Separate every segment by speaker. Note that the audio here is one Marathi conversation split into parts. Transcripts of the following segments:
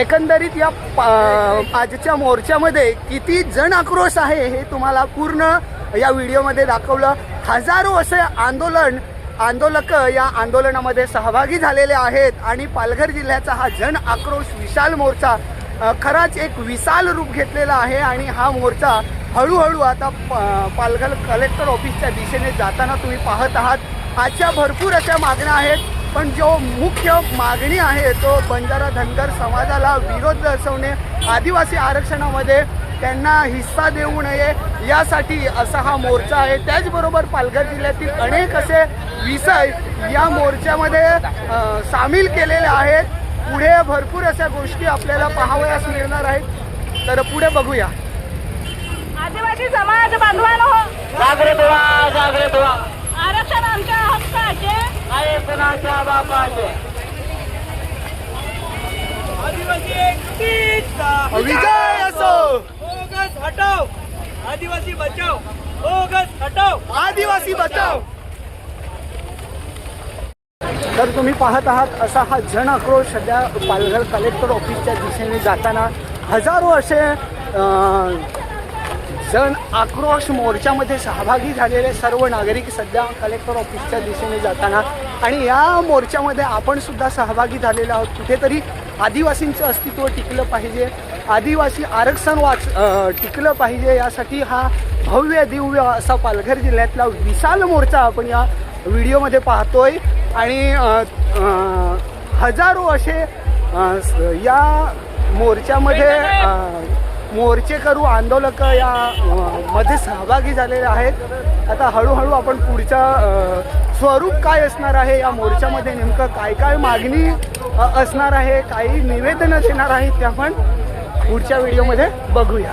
Speaker 1: एकंदरीत या आजच्या मोर्चामध्ये किती जण आक्रोश आहे हे तुम्हाला पूर्ण या व्हिडिओमध्ये दाखवलं. हजारो असे आंदोलन आंदोलक या आंदोलनामध्ये सहभागी झालेले आहेत आणि पालघर जिल्ह्याचा हा जन आक्रोश विशाल मोर्चा खराच एक विशाल रूप घेतलेला आहे आणि हा मोर्चा हळूहळू आता पालघर कलेक्टर ऑफिसच्या दिशेने जाताना तुम्ही पाहत आहात. आजच्या भरपूर अशा मागण्या आहेत. पण जो मुख्य मागणी आहे तो बंजारा धनगर समाजाला विरोध दर्शवणे आदिवासी आरक्षणामध्ये त्यांना हिस्सा देऊ नये यासाठी असा हा मोर्चा आहे. त्याचबरोबर पालघर जिल्ह्यातील अनेक असे विषय या मोर्चामध्ये सामील केलेले आहेत. पुढे भरपूर अशा गोष्टी आपल्याला पाहावयास मिळणार आहेत. तर पुढे बघूया.
Speaker 2: आदिवासी समाज बांधवांनो!
Speaker 3: जागृत व्हा जागृत व्हा.
Speaker 2: आरक्षण आमच्या हक्काचे.
Speaker 1: विजय असो!
Speaker 3: बोगस हटाव! आदिवासी बचाव! बोगस हटाव!
Speaker 1: आदिवासी बचाव! तर तुम्ही पाहत आहात असा हा जन आक्रोश सध्या पालघर कलेक्टर ऑफिसच्या दिशेने जाताना हजारो असे जण जन आक्रोश मोर्चामध्ये सहभागी झालेले सर्व नागरिक सध्या कलेक्टर ऑफिसच्या दिशेने जाताना आणि या मोर्चामध्ये आपण सुद्धा सहभागी झालेलो आहोत. कुठेतरी आदिवासींचं अस्तित्व टिकलं पाहिजे. आदिवासी आरक्षण वाच टिकलं पाहिजे यासाठी हा भव्य दिव्य असा पालघर जिल्ह्यातला विशाल मोर्चा आपण या व्हिडिओमध्ये पाहतोय. आणि हजारो असे या मोर्चामध्ये मोर्चेकरू आंदोलक या मध्ये सहभागी झालेले आहेत. आता हळूहळू आपण पुढच्या स्वरूप काय असणार आहे? या मोर्चामध्ये नेमकं काय काय मागणी असणार आहे? काही निवेदनं देणार आहेत ते आपण पुढच्या व्हिडिओमध्ये बघूया.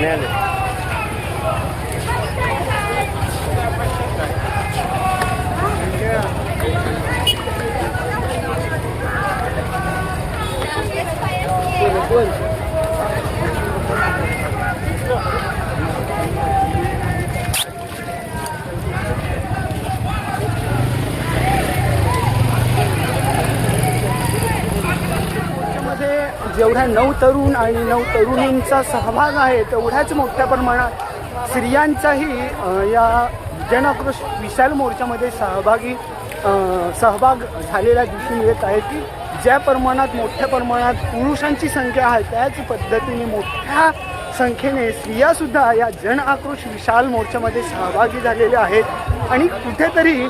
Speaker 1: Nelly. जेवढ्या नऊ तरुण आणि नऊ तरुणींचा सहभाग आहे तेवढ्याच मोठ्या प्रमाणात स्त्रियांचाही या जनआक्रोश विशाल मोर्चामध्ये सहभागी सहभाग झालेला दिसून येत आहे की ज्या प्रमाणात मोठ्या प्रमाणात पुरुषांची संख्या आहे त्याच पद्धतीने मोठ्या संख्येने स्त्रियासुद्धा या जन आक्रोश विशाल मोर्चामध्ये सहभागी झालेल्या आहेत. आणि कुठेतरी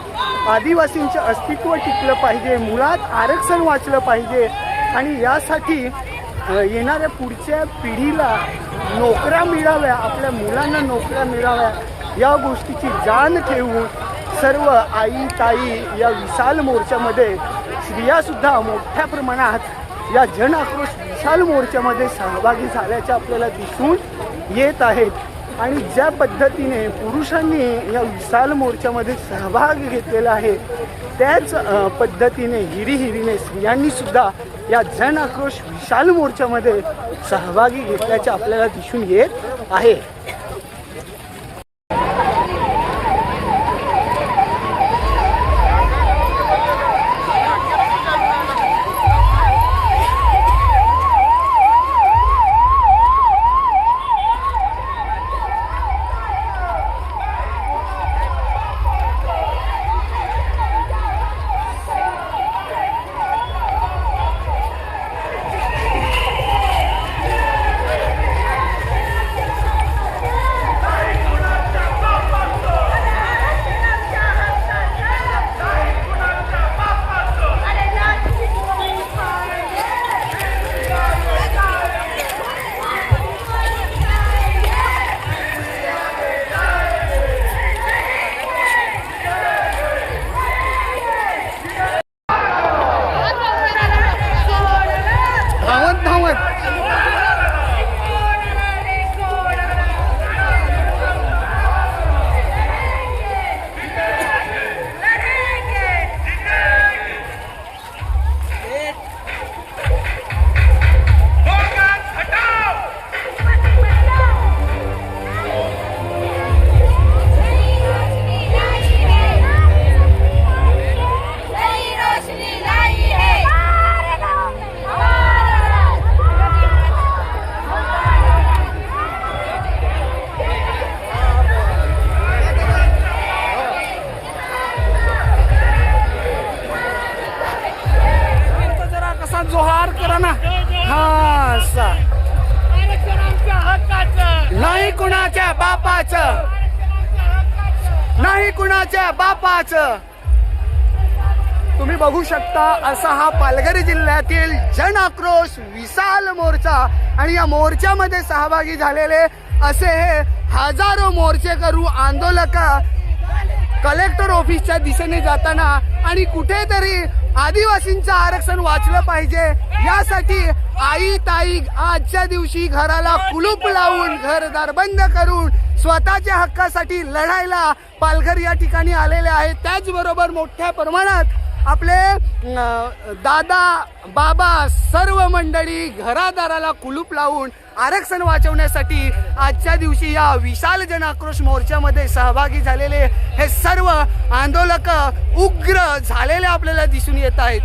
Speaker 1: आदिवासींचं अस्तित्व टिकलं पाहिजे मुळात आरक्षण वाचलं पाहिजे. आणि यासाठी येणाऱ्या पुढच्या पिढीला नोकऱ्या मिळाव्या आपल्या मुलांना नोकऱ्या मिळाव्या या गोष्टीची जाण ठेवून सर्व आई ताई या विशाल मोर्चामध्ये स्त्रियासुद्धा मोठ्या प्रमाणात या जन आक्रोश विशाल मोर्चामध्ये सहभागी झाल्याचे आपल्याला दिसून येत आहेत. आणि ज्या पद्धतीने पुरुषांनी या विशाल मोर्चामध्ये सहभाग घेतलेला आहे त्याच पद्धतीने हिरीहिरीने स्त्रियांनी सुद्धा या जन आक्रोश विशाल मोर्चामध्ये सहभागी घेतल्याचे आपल्याला दिसून येत आहे. नाही कुणाच्या बापाचं. नाही कुणाच्या बापाचं. तुम्ही बघू शकता असा हा पालघर जिल्ह्यातील जन आक्रोश विशाल मोर्चा आणि या मोर्चामध्ये सहभागी झालेले असे हे हजारो मोर्चेकरू आंदोलक कलेक्टर ऑफिसच्या दिशेने जाताना आणि कुठेतरी आदिवासींचं आरक्षण वाचलं पाहिजे. यासाठी आई ताई आजच्या दिवशी घराला कुलूप लावून घरदार बंद करून स्वतःच्या हक्कासाठी लढायला पालघर या ठिकाणी आलेले आहेत. त्याचबरोबर मोठ्या प्रमाणात आपले दादा बाबा सर्व मंडळी घरादाराला कुलूप लावून आरक्षण वाचवण्यासाठी आजच्या दिवशी या विशाल जन आक्रोश मोर्चामध्ये सहभागी झालेले हे सर्व आंदोलक उग्र झालेले आपल्याला दिसून येत आहेत.